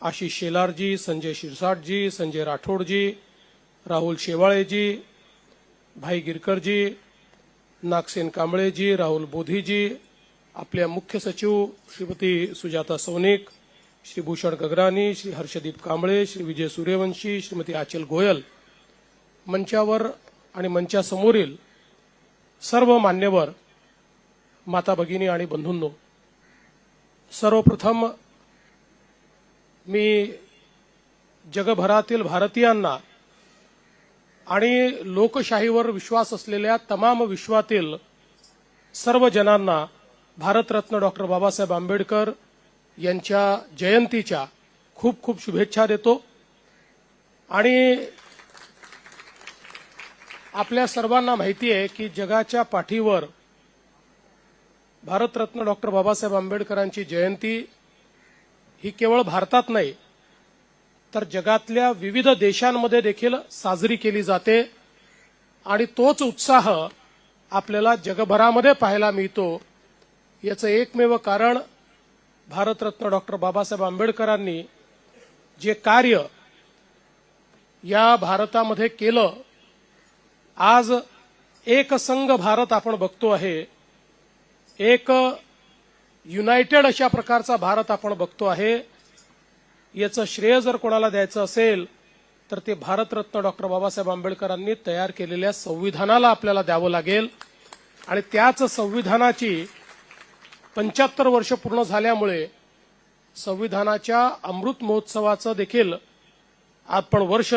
आशिष शेलारजी संजय शिरसाटजी संजय राठोडजी राहुल शेवाळेजी भाई गिरकरजी नागसेन कांबळेजी राहुल बोधीजी आपल्या मुख्य सचिव श्रीमती सुजाता सौनिक श्री भूषण गगरानी श्री हर्षदीप कांबळे श्री विजय सूर्यवंशी श्रीमती आचल गोयल. मंचावर आणि मंचासमोरील सर्व मान्यवर माता भगिनी आणि बंधूंनो सर्वप्रथम मी जगभरातील भारतीयांना आणि लोकशाहीवर विश्वास असलेल्या तमाम विश्वातील सर्व जनांना भारतरत्न डॉक्टर बाबासाहेब आंबेडकर यांच्या जयंतीच्या खूप खूप शुभेच्छा देतो. आणि आपल्या सर्वांना माहिती आहे की जगाच्या पाठीवर भारतरत्न डॉक्टर बाबासाहेब आंबेडकरांची जयंती ही केवळ भारतात नाही तर जगातल्या विविध देशांमध्ये देखील साजरी केली जाते आणि तोच उत्साह आपल्याला जगभरामध्ये पाहायला मिळतो. याचं एकमेव कारण भारतरत्न डॉक्टर बाबासाहेब आंबेडकरांनी जे कार्य या भारतामध्ये केलं आज एक संघ भारत आपण बघतो आहे. एक युनायटेड अशा प्रकारचा भारत आपण बघतो आहे. याचं श्रेय जर कोणाला द्यायचं असेल तर ते भारतरत्न डॉक्टर बाबासाहेब आंबेडकरांनी तयार केलेल्या संविधानाला आपल्याला द्यावं लागेल. आणि त्याच संविधानाची पंच्याहत्तर वर्ष पूर्ण झाल्यामुळे संविधानाच्या अमृत महोत्सवाचं देखील आपण वर्ष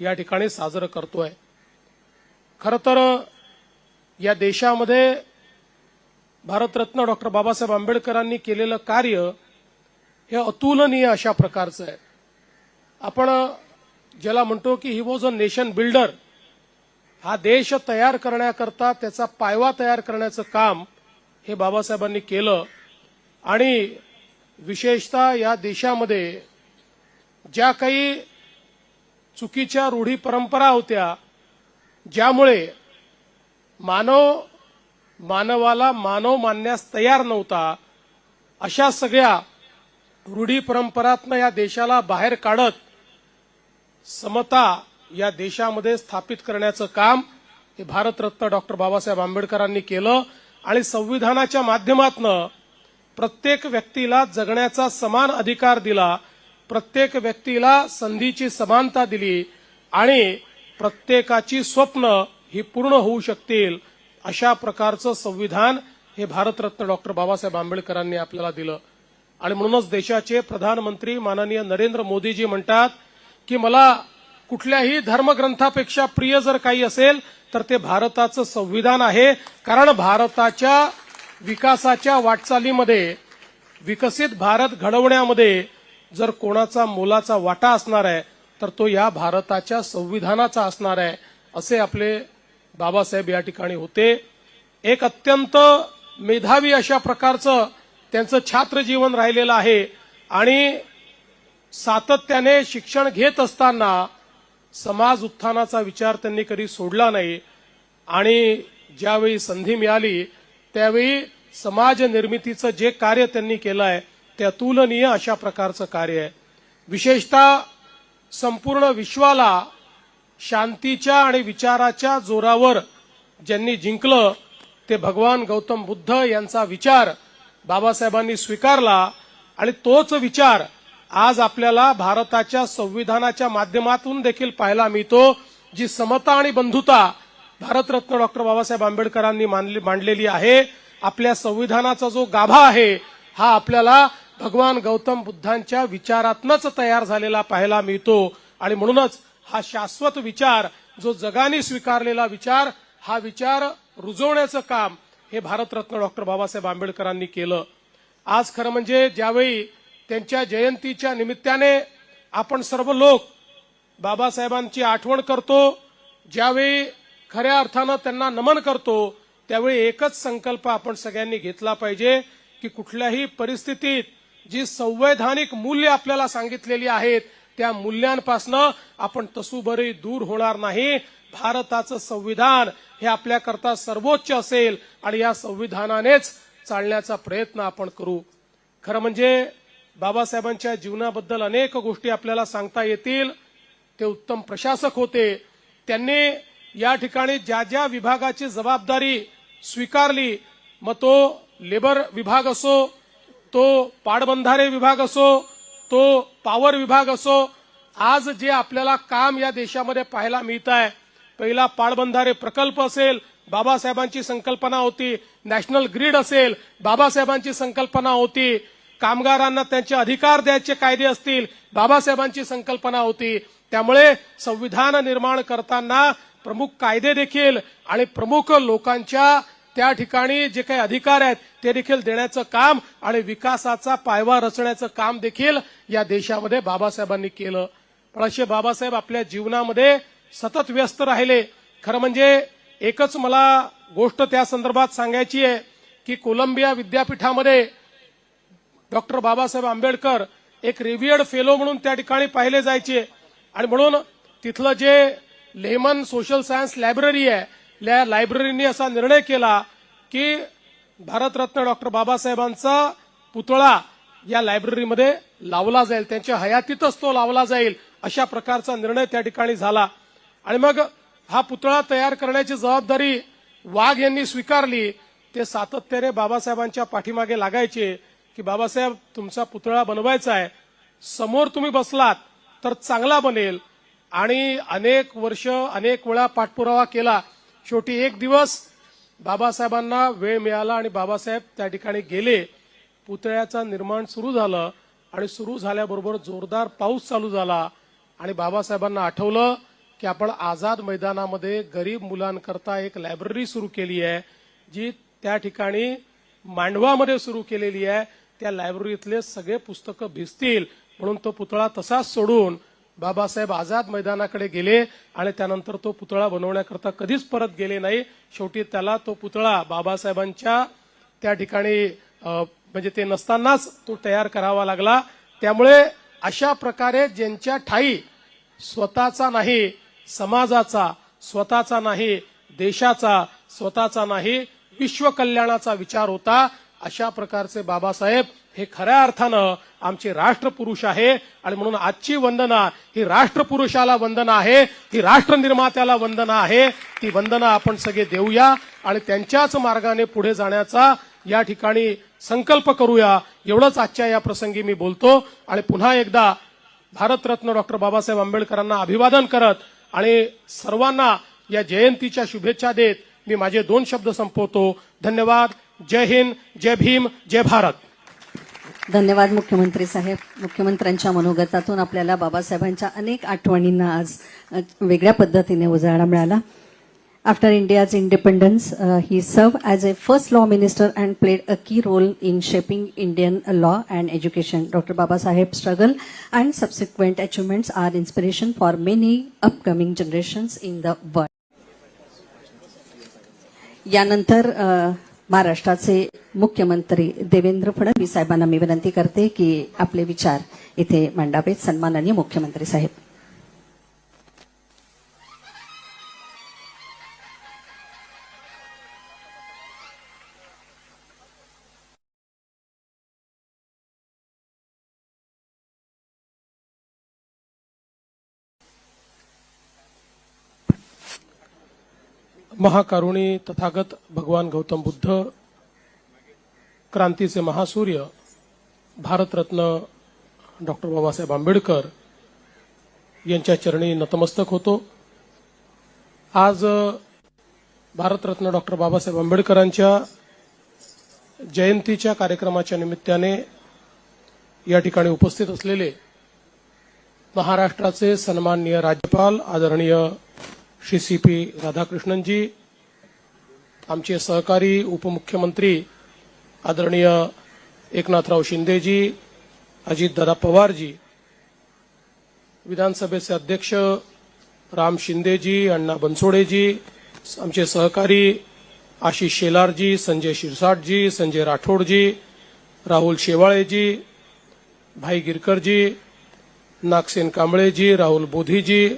या ठिकाणी साजरं करतोय. खरं तर या देशामध्ये भारतरत्न डॉक्टर बाबासाहेब आंबेडकरांनी केलेलं कार्य हे अतुलनीय अशा प्रकारचं आहे. आपण ज्याला म्हणतो की he was a nation builder हा देश तयार करण्याकरता त्याचा पायवा तयार करण्याचं काम हे बाबासाहेबांनी केलं. आणि विशेषतः या देशामध्ये ज्या काही चुकीच्या रूढी परंपरा होत्या ज्यामुळे मानव मानवाला मानव मानण्यास तयार नव्हता अशा सगळ्या रूढी परंपरातनं या देशाला बाहेर काढत समता या देशामध्ये स्थापित करण्याचं काम हे भारतरत्न डॉक्टर बाबासाहेब आंबेडकरांनी केलं आणि संविधानाच्या माध्यमातनं प्रत्येक व्यक्तीला जगण्याचा समान अधिकार दिला प्रत्येक व्यक्तीला संधीची समानता दिली आणि प्रत्येकाची स्वप्न ही पूर्ण होऊ शकतील अशा प्रकारचं संविधान हे भारतरत्न डॉक्टर बाबासाहेब आंबेडकरांनी आपल्याला दिलं. आणि म्हणूनच देशाचे प्रधानमंत्री माननीय नरेंद्र मोदीजी म्हणतात की मला कुठल्याही धर्मग्रंथापेक्षा प्रिय जर काही असेल तर ते भारताचं संविधान आहे. कारण भारताच्या विकासाच्या वाटचालीमध्ये विकसित भारत घडवण्यामध्ये जर कोणाचा मोलाचा वाटा असणार आहे तर तो या भारताच्या संविधानाचा असणार आहे असे आपले बाबासाहेब या ठिकाणी होते. एक अत्यंत मेधावी अशा प्रकारचं त्यांचं छात्र जीवन राहिलेलं आहे आणि सातत्याने शिक्षण घेत असताना समाज उत्थानाचा विचार त्यांनी कधी सोडला नाही आणि ज्यावेळी संधी मिळाली त्यावेळी समाज निर्मितीचं जे कार्य त्यांनी केलं आहे ते अतुलनीय अशा प्रकारचं कार्य आहे. विशेषतः संपूर्ण विश्वाला शांतीच्या आणि विचाराच्या जोरावर ज्यांनी जिंकलं ते भगवान गौतम बुद्ध यांचा विचार बाबासाहेबांनी स्वीकारला आणि तोच विचार आज आपल्याला भारताच्या संविधानाच्या माध्यमातून देखील पाहायला मिळतो जी समता आणि बंधुता भारतरत्न डॉक्टर बाबासाहेब आंबेडकरांनी मानली- मांडलेली आहे. आपल्या संविधानाचा जो गाभा आहे हा आपल्याला भगवान गौतम बुद्धांच्या विचारातनच तयार झालेला पाहायला मिळतो. आणि म्हणूनच हा शाश्वत विचार जो जगाने स्वीकारलेला विचार हा विचार रुजवण्याचं काम हे भारतरत्न डॉक्टर बाबासाहेब आंबेडकरांनी केलं. आज खरं म्हणजे ज्यावेळी त्यांच्या जयंतीच्या निमित्ताने आपण सर्व लोक बाबासाहेबांची आठवण करतो ज्यावेळी खऱ्या अर्थानं त्यांना नमन करतो त्यावेळी एकच संकल्प आपण सगळ्यांनी घेतला पाहिजे की कुठल्याही परिस्थितीत जी संवैधानिक मूल्य आपल्याला सांगितलेली आहेत त्या मूल्यांपासनं आपण तसुभरी दूर होणार नाही. भारताचं संविधान हे आपल्याकरता सर्वोच्च असेल आणि या संविधानानेच चालण्याचा प्रयत्न आपण करू. खरं म्हणजे बाबासाहेबांच्या जीवनाबद्दल अनेक गोष्टी आपल्याला सांगता येतील. ते उत्तम प्रशासक होते. त्यांनी या ठिकाणी ज्या ज्या विभागाची जबाबदारी स्वीकारली मग तो लेबर विभाग असो तो पाटबंधारे विभाग असो तो पॉवर विभाग असो आज जे आपल्याला काम या देशामध्ये पाहायला मिळत आहे पहिला पाळबंधारे प्रकल्प असेल बाबासाहेबांची संकल्पना होती नॅशनल ग्रीड असेल बाबासाहेबांची संकल्पना होती कामगारांना त्यांचे अधिकार द्यायचे कायदे असतील बाबासाहेबांची संकल्पना होती. त्यामुळे संविधान निर्माण करताना प्रमुख कायदे देखील आणि प्रमुख लोकांच्या त्या ठिकाणी जे काही अधिकार आहेत ते देखील देण्याचं काम आणि विकासाचा पायवा रचण्याचं काम देखील या देशामध्ये बाबासाहेबांनी केलं. पण असे बाबासाहेब आपल्या जीवनामध्ये सतत व्यस्त राहिले. खरं म्हणजे एकच मला गोष्ट त्या संदर्भात सांगायची आहे की कोलंबिया विद्यापीठामध्ये डॉक्टर बाबासाहेब आंबेडकर एक रिव्हियर्ड फेलो म्हणून त्या ठिकाणी पाहिले जायचे. आणि म्हणून तिथलं जे लेमन सोशल सायन्स लायब्ररी आहे लायब्ररीनी असा निर्णय केला की भारतरत्न डॉक्टर बाबासाहेबांचा पुतळा या लायब्ररीमध्ये लावला जाईल. त्यांच्या हयातीतच तो लावला जाईल अशा प्रकारचा निर्णय त्या ठिकाणी झाला. आणि मग हा पुतळा तयार करण्याची जबाबदारी वाघ यांनी स्वीकारली. ते सातत्याने बाबासाहेबांच्या पाठीमागे लागायचे की बाबासाहेब तुमचा पुतळा बनवायचा आहे. समोर तुम्ही बसलात तर चांगला बनेल. आणि अनेक वर्ष अनेक वेळा पाठपुरावा केला. शेवटी एक दिवस बाबासाहेबांना वेळ मिळाला आणि बाबासाहेब त्या ठिकाणी गेले. पुतळ्याचं निर्माण सुरू झालं आणि सुरू झाल्याबरोबर जोरदार पाऊस चालू झाला आणि बाबासाहेबांना आठवलं की आपण आझाद मैदानामध्ये गरीब मुलांकरता एक लायब्ररी सुरू केली आहे जी त्या ठिकाणी मांडवामध्ये सुरू केलेली आहे. त्या लायब्ररीतले सगळे पुस्तकं भिजतील म्हणून तो पुतळा तसाच सोडून बाबासाहेब आझाद मैदानाकडे गेले आणि त्यानंतर तो पुतळा बनवण्याकरता कधीच परत गेले नाही. शेवटी त्याला तो पुतळा बाबासाहेबांच्या त्या ठिकाणी म्हणजे ते नसतानाच तो तयार करावा लागला. त्यामुळे अशा प्रकारे ज्यांच्या ठाई स्वतःचा नाही समाजाचा स्वतःचा नाही देशाचा स्वतःचा नाही विश्वकल्याणाचा विचार होता अशा प्रकारचे बाबासाहेब हे खऱ्या अर्थानं आमचे राष्ट्रपुरुष आहे. आणि म्हणून आजची वंदना ही राष्ट्रपुरुषाला वंदना आहे. ही राष्ट्रनिर्मात्याला वंदना आहे. ती वंदना आपण सगळे देऊया. आणि त्यांच्याच मार्गाने पुढे जाण्याचा या ठिकाणी संकल्प करूया. एवढंच आजच्या या प्रसंगी मी बोलतो. आणि पुन्हा एकदा भारतरत्न डॉक्टर बाबासाहेब आंबेडकरांना अभिवादन करत आणि सर्वांना या जयंतीच्या शुभेच्छा देत मी माझे दोन शब्द संपवतो. धन्यवाद. जय हिंद. जय भीम. जय भारत. धन्यवाद मुख्यमंत्री साहेब. मुख्यमंत्र्यांच्या मनोगतातून आपल्याला बाबासाहेबांच्या अनेक आठवणींना आज वेगळ्या पद्धतीने उजाळा मिळाला. After India's independence he served as a first law minister and played a key role in shaping Indian law and education doctor Babasaheb struggle and subsequent achievements are inspiration for many upcoming generations in the world यानंतर महाराष्ट्राचे मुख्यमंत्री देवेंद्र फडणवीस साहेबांना मी विनंती करते की आपले विचार इथे मांडावेत. सन्माननीय मुख्यमंत्री साहेब. महाकारुणी तथागत भगवान गौतम बुद्ध क्रांतीचे महासूर्य भारतरत्न डॉक्टर बाबासाहेब आंबेडकर यांच्या चरणी नतमस्तक होतो. आज भारतरत्न डॉक्टर बाबासाहेब आंबेडकरांच्या जयंतीच्या कार्यक्रमाच्या निमित्ताने या ठिकाणी उपस्थित असलेले महाराष्ट्राचे सन्माननीय राज्यपाल आदरणीय श्री सी पी राधाकृष्णनजी आमचे सहकारी उपमुख्यमंत्री आदरणीय एकनाथराव शिंदेजी अजितदादा पवारजी विधानसभेचे अध्यक्ष राम शिंदेजी अण्णा बनसोडेजी आमचे सहकारी आशिष शेलारजी संजय शिरसाटजी संजय राठोडजी राहुल शेवाळेजी भाई गिरकरजी नागसेन कांबळेजी राहुल बोधीजी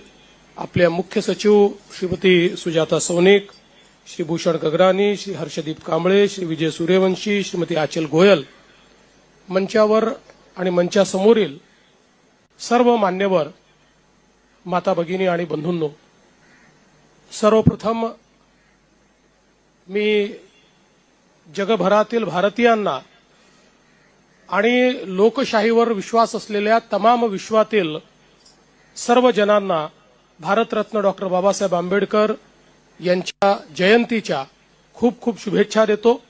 आपल्या मुख्य सचिव श्रीमती सुजाता सोनिक श्री भूषण गगरानी श्री हर्षदीप कांबळे श्री विजय सूर्यवंशी श्रीमती आचल गोयल मंचावर आणि मंचासमोरील सर्व मान्यवर माता भगिनी आणि बंधूंनो सर्वप्रथम मी जगभरातील भारतीयांना आणि लोकशाहीवर विश्वास असलेल्या तमाम विश्वातील सर्व जनांना भारतरत्न डॉक्टर बाबासाहेब आंबेडकर यांच्या जयंतीच्या खूप खूप शुभेच्छा देतो.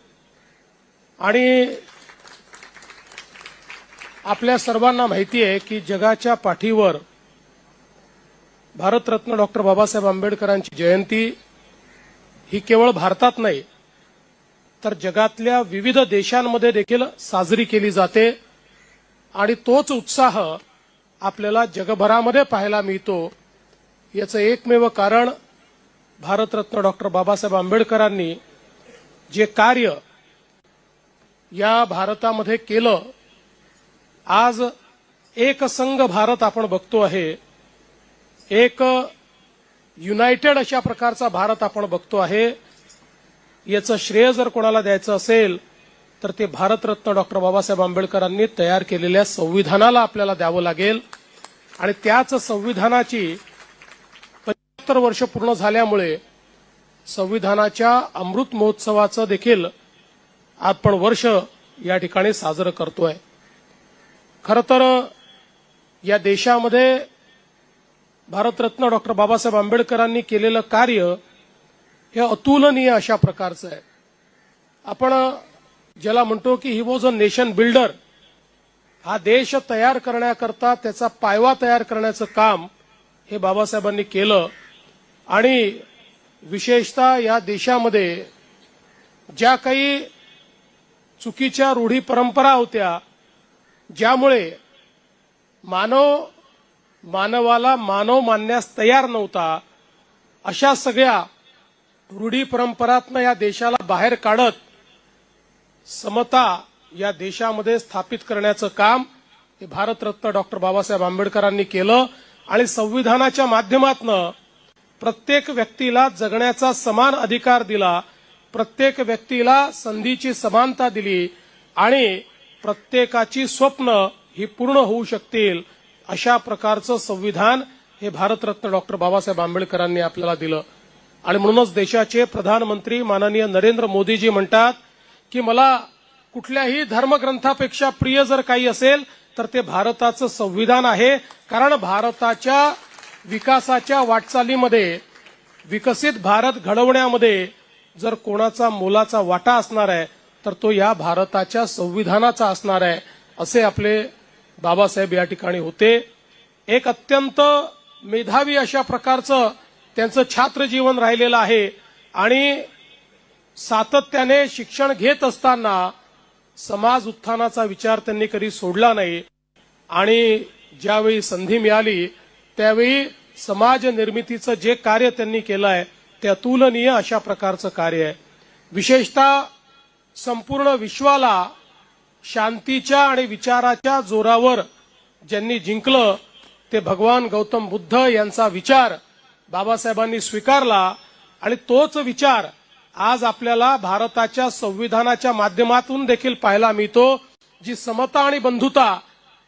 आणि आपल्या सर्वांना माहिती आहे की जगाच्या पाठीवर भारतरत्न डॉक्टर बाबासाहेब आंबेडकरांची जयंती ही केवळ भारतात नाही तर जगातल्या विविध देशांमध्ये देखील साजरी केली जाते. आणि तोच उत्साह आपल्याला जगभरामध्ये पाहायला मिळतो. याचं एकमेव कारण भारतरत्न डॉक्टर बाबासाहेब आंबेडकरांनी जे कार्य या भारतामध्ये केलं आज एक संघ भारत आपण बघतो आहे. एक युनायटेड अशा प्रकारचा भारत आपण बघतो आहे. याचं श्रेय जर कोणाला द्यायचं असेल तर ते भारतरत्न डॉक्टर बाबासाहेब आंबेडकरांनी तयार केलेल्या संविधानाला आपल्याला द्यावं लागेल. आणि त्याच संविधानाची पंच्याहत्तर वर्ष पूर्ण झाल्यामुळे संविधानाच्या अमृत महोत्सवाचं देखील आपण वर्ष या ठिकाणी साजरं करतोय. खरं तर या देशामध्ये भारतरत्न डॉक्टर बाबासाहेब आंबेडकरांनी केलेलं कार्य हे अतुलनीय अशा प्रकारचं आहे. आपण ज्याला म्हणतो की he was a nation builder हा देश तयार करण्याकरता त्याचा पायवा तयार करण्याचं काम हे बाबासाहेबांनी केलं. आणि विशेषतः या देशामध्ये ज्या काही चुकीच्या रूढी परंपरा होत्या ज्यामुळे मानव मानवाला मानव मानण्यास तयार नव्हता अशा सगळ्या रूढी परंपरातनं या देशाला बाहेर काढत समता या देशामध्ये स्थापित करण्याचं काम हे भारतरत्न डॉक्टर बाबासाहेब आंबेडकरांनी केलं आणि संविधानाच्या माध्यमातनं प्रत्येक व्यक्तीला जगण्याचा समान अधिकार दिला प्रत्येक व्यक्तीला संधीची समानता दिली आणि प्रत्येकाची स्वप्न ही पूर्ण होऊ शकतील अशा प्रकारचं संविधान हे भारतरत्न डॉक्टर बाबासाहेब आंबेडकरांनी आपल्याला दिलं. आणि म्हणूनच देशाचे प्रधानमंत्री माननीय नरेंद्र मोदीजी म्हणतात की मला कुठल्याही धर्मग्रंथापेक्षा प्रिय जर काही असेल तर ते भारताचं संविधान आहे कारण भारताच्या विकासाच्या वाटचालीमध्ये विकसित भारत घडवण्यामध्ये जर कोणाचा मोलाचा वाटा असणार आहे तर तो या भारताच्या संविधानाचा असणार आहे असे आपले बाबासाहेब या ठिकाणी होते. एक अत्यंत मेधावी अशा प्रकारचं त्यांचं छात्र जीवन राहिलेलं आहे आणि सातत्याने शिक्षण घेत असताना समाज उत्थानाचा विचार त्यांनी कधी सोडला नाही. आणि ज्यावेळी संधी मिळाली त्यावेळी समाज निर्मितीचं जे कार्य त्यांनी केलं आहे ते अतुलनीय अशा प्रकारचं कार्य आहे. विशेषतः संपूर्ण विश्वाला शांतीच्या आणि विचाराच्या जोरावर ज्यांनी जिंकलं ते भगवान गौतम बुद्ध यांचा विचार बाबासाहेबांनी स्वीकारला आणि तोच विचार आज आपल्याला भारताच्या संविधानाच्या माध्यमातून देखील पाहायला मिळतो जी समता आणि बंधुता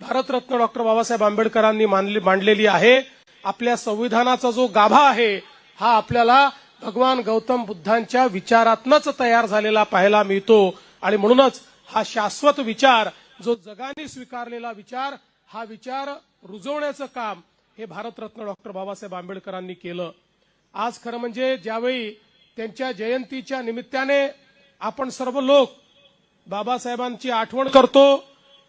भारतरत्न डॉक्टर बाबासाहेब आंबेडकरांनी मानली मांडलेली आहे. आपल्या संविधानाचा जो गाभा आहे हा आपल्याला भगवान गौतम बुद्धांच्या विचारातनच तयार झालेला पाहायला मिळतो. आणि म्हणूनच हा शाश्वत विचार जो जगाने स्वीकारलेला विचार हा विचार रुजवण्याचं काम हे भारतरत्न डॉक्टर बाबासाहेब आंबेडकरांनी केलं. आज खरं म्हणजे ज्यावेळी त्यांच्या जयंतीच्या निमित्ताने आपण सर्व लोक बाबासाहेबांची आठवण करतो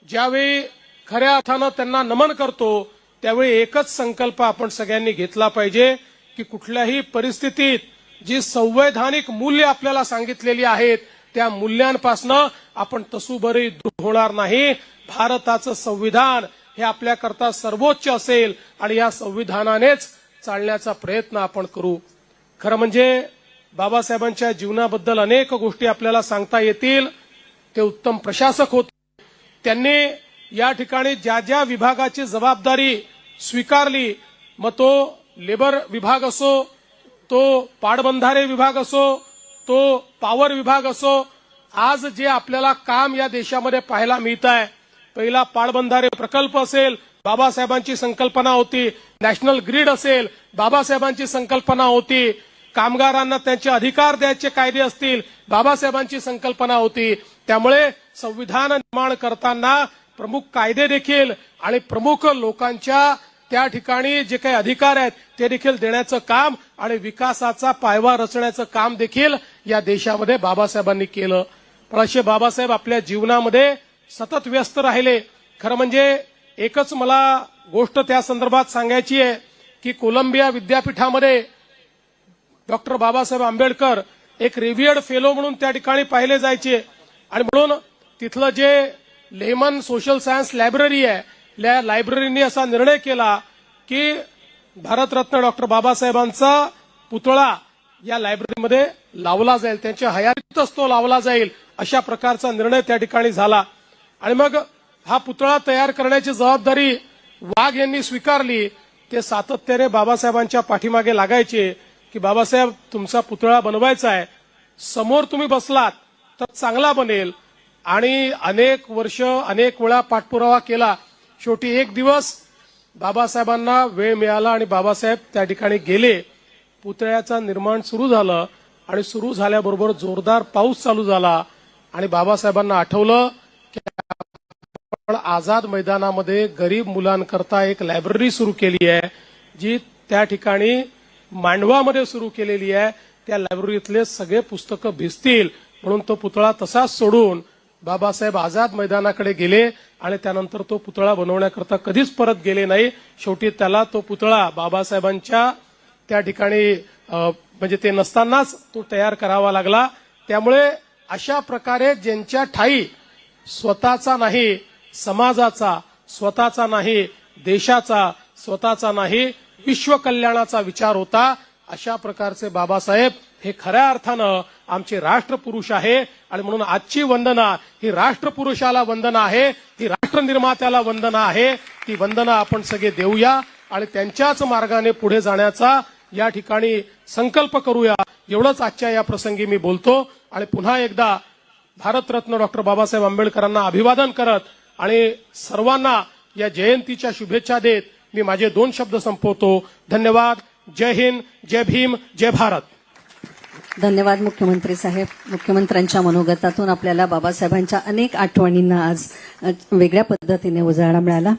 ज्यावेळी खऱ्या अर्थानं त्यांना नमन करतो त्यावेळी एकच संकल्प आपण सगळ्यांनी घेतला पाहिजे की कुठल्याही परिस्थितीत जी संवैधानिक मूल्य आपल्याला सांगितलेली आहेत त्या मूल्यांपासनं आपण तसुभरी दूर होणार नाही. भारताचं संविधान हे आपल्याकरता सर्वोच्च असेल आणि या संविधानानेच चालण्याचा प्रयत्न आपण करू. खरं म्हणजे बाबासाहेबांच्या जीवनाबद्दल अनेक गोष्टी आपल्याला सांगता येतील. ते उत्तम प्रशासक होते. त्यांनी या ठिकाणी ज्या ज्या विभागाची जबाबदारी स्वीकारली मग तो लेबर विभाग असो तो पाडबंधारे विभाग असो तो पॉवर विभाग असो आज जे आपल्याला काम या देशामध्ये पाहायला मिळत आहे पहिला पाडबंधारे प्रकल्प असेल बाबासाहेबांची संकल्पना होती नॅशनल ग्रीड असेल बाबासाहेबांची संकल्पना होती कामगारांना त्यांचे अधिकार द्यायचे कायदे असतील बाबासाहेबांची संकल्पना होती त्यामुळे संविधान निर्माण करताना प्रमुख कायदे देखील आणि प्रमुख लोकांच्या त्या ठिकाणी जे काही अधिकार आहेत ते देखील देण्याचं काम आणि विकासाचा पायवा रचण्याचं काम देखील या देशामध्ये बाबासाहेबांनी केलं. पण असे बाबासाहेब आपल्या जीवनामध्ये सतत व्यस्त राहिले. खरं म्हणजे एकच मला गोष्ट त्या संदर्भात सांगायची आहे की कोलंबिया विद्यापीठामध्ये डॉक्टर बाबासाहेब आंबेडकर एक रिव्हियर्ड फेलो म्हणून त्या ठिकाणी पाहिले जायचे. आणि म्हणून तिथलं जे लेमन सोशल सायन्स लायब्ररी आहे. लायब्ररीने असा निर्णय केला की भारतरत्न डॉक्टर बाबासाहेबांचा पुतळा या लायब्ररीमध्ये लावला जाईल. त्यांच्या हयातीतच तो लावला जाईल अशा प्रकारचा निर्णय त्या ठिकाणी झाला. आणि मग हा पुतळा तयार करण्याची जबाबदारी वाघ यांनी स्वीकारली. ते सातत्याने बाबासाहेबांच्या पाठीमागे लागायचे की बाबासाहेब तुमचा पुतळा बनवायचा आहे. समोर तुम्ही बसलात तर चांगला बनेल. आणि अनेक वर्ष अनेक वेळा पाठपुरावा केला. शेवटी एक दिवस बाबासाहेबांना वेळ मिळाला आणि बाबासाहेब त्या ठिकाणी गेले. पुतळ्याचं निर्माण सुरू झालं आणि सुरू झाल्याबरोबर जोरदार पाऊस चालू झाला आणि बाबासाहेबांना आठवलं की आपण आझाद मैदानामध्ये गरीब मुलांकरता एक लायब्ररी सुरू केली आहे जी त्या ठिकाणी मांडवामध्ये सुरू केलेली आहे. त्या लायब्ररीतले सगळे पुस्तकं भिजतील म्हणून तो पुतळा तसाच सोडून बाबासाहेब आझाद मैदानाकडे गेले आणि त्यानंतर तो पुतळा बनवण्याकरता कधीच परत गेले नाही. शेवटी त्याला तो पुतळा बाबासाहेबांच्या त्या ठिकाणी म्हणजे ते नसतानाच तो तयार करावा लागला. त्यामुळे अशा प्रकारे ज्यांच्या ठाई स्वतःचा नाही समाजाचा स्वतःचा नाही देशाचा स्वतःचा नाही विश्वकल्याणाचा विचार होता अशा प्रकारचे बाबासाहेब हे खऱ्या अर्थानं आमचे राष्ट्रपुरुष आहे. आणि म्हणून आजची वंदना ही राष्ट्रपुरुषाला वंदना आहे ही राष्ट्रनिर्मात्याला वंदना आहे. ती वंदना आपण सगळे देऊया आणि त्यांच्याच मार्गाने पुढे जाण्याचा या ठिकाणी संकल्प करूया. एवढंच आजच्या या प्रसंगी मी बोलतो. आणि पुन्हा एकदा भारतरत्न डॉक्टर बाबासाहेब आंबेडकरांना अभिवादन करत आणि सर्वांना या जयंतीच्या शुभेच्छा देत मी माझे दोन शब्द संपवतो. धन्यवाद. जय हिंद. जय भीम. जय भारत. धन्यवाद मुख्यमंत्री साहेब. मुख्यमंत्र्यांच्या मनोगतातून आपल्याला बाबासाहेबांच्या अनेक आठवणींना आज वेगळ्या पद्धतीने उजाळा मिळाला.